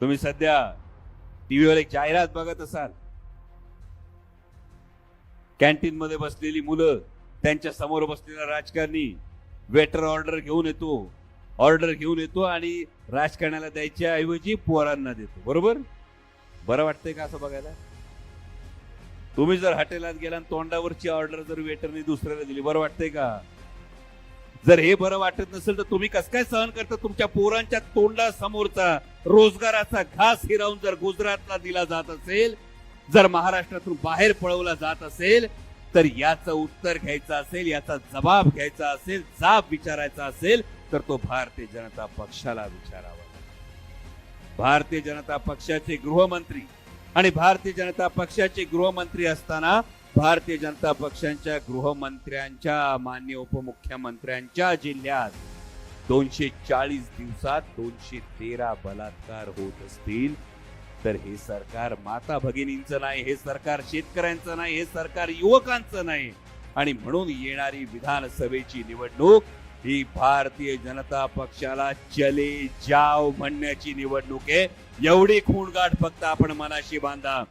तुम्ही सध्या टीव्हीवर एक जाहिरात बघत असाल. कॅन्टीन मध्ये बसलेली मुलं त्यांच्यासमोर बसलेला राजकारणी वेटर ऑर्डर घेऊन येतो ऑर्डर घेऊन येतो आणि राजकारण्याला द्यायच्या ऐवजी पोरांना देतो. बरोबर? बरं वाटतंय का असं बघायला? तुम्ही जर हॉटेलात गेला आणि तोंडावरची ऑर्डर जर वेटरने दुसऱ्याला दिली बरं वाटतंय का? जर हे बरं वाटत नसेल तर तुम्ही कसं काय सहन करता? तुमच्या पोरांच्या तोंडासमोरचा रोजगाराचा घास हिरावून जर गुजरातला दिला जात असेल जर महाराष्ट्रातून बाहेर पळवला जात असेल तर याचं उत्तर घ्यायचं असेल याचा जबाब घ्यायचा असेल जाब विचारायचा असेल तर तो भारतीय जनता पक्षाला विचारावा. भारतीय जनता पक्षाचे गृहमंत्री आणि भारतीय जनता पक्षाचे गृहमंत्री असताना भारतीय जनता पक्षांच्या गृहमंत्र्यांच्या मान्य उपमुख्यमंत्र्यांच्या जिल्ह्यात दोनशे चाळीस दिवसात दोनशे तेरा बलात्कार होत असतील. तर हे सरकार माता भगिनींचं नाही हे सरकार शेतकऱ्यांचं नाही हे सरकार युवकांचं नाही. आणि म्हणून येणारी विधानसभेची निवडणूक ही भारतीय जनता पक्षाला चले जाव म्हणण्याची निवडणूक आहे. एवढी खूणगाठ फक्त आपण मनाशी बांधा.